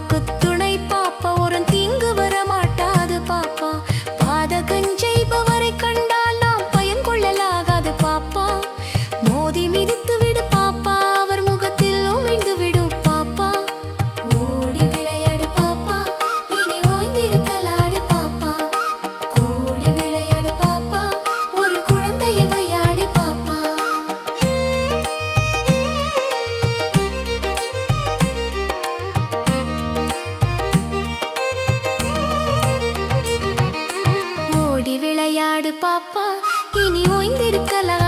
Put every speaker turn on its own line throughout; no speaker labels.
நமக்கு துணை பாப்பா. இனி ஓய்ந்திருக்கலாம்.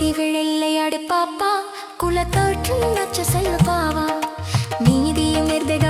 கொடிகள் இல்லை அடுப்பாப்பா குலத்தாற்றில் நச்ச செல்வாவா நீதியும் நிர்தக